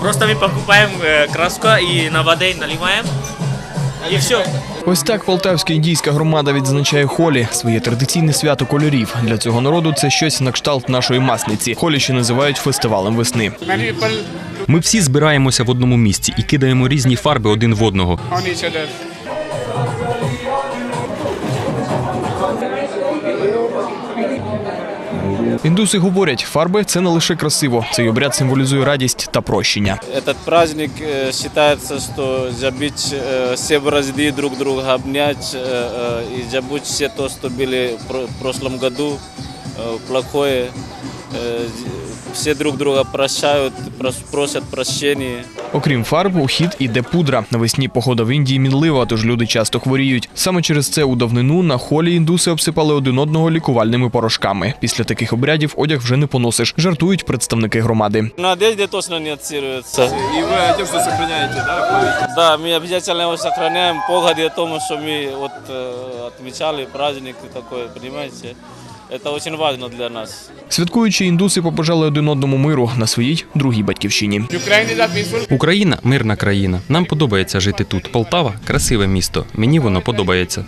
Просто мы покупаем э, краску и на воде наливаем. И все. Ось так полтавська індійська громада відзначає холі своє традиційне свято кольорів. Для цього народу це щось на кшталт нашої масниці. Холі ще називають фестивалем весни. Ми всі збираємося в одному місці і кидаємо різні фарби один в одного. on each other. Індуси говорять, фарби це не лише красиво, цей обряд символізує радість та прощення. Этот праздник э, считается, что забить э, все бразды друг друга обнять э, э, и забыть все то, что были в про- прошлом году э, плохое. Э, Все друг друга прощают, прос- просят прощения. Окрім фарб, у хід іде пудра. Навесні погода в Індії мінлива, тож люди часто хворіють. Саме через це у давнину на холі індуси обсипали один одного лікувальними порошками. Після таких обрядів одяг вже не поносиш. Жартують представники громади. На одежде точно не отстирывается. И вы одежду сохраняете, да? Да, мы обязательно его сохраняем погоде о том, что мы вот, э, отмечали праздник и такое, Це дуже важливо для нас. Святкуючи індуси побажали один одному миру на своїй другій батьківщині. Україна мирна країна. Нам подобається жити тут. Полтава красиве місто. Мені воно подобається.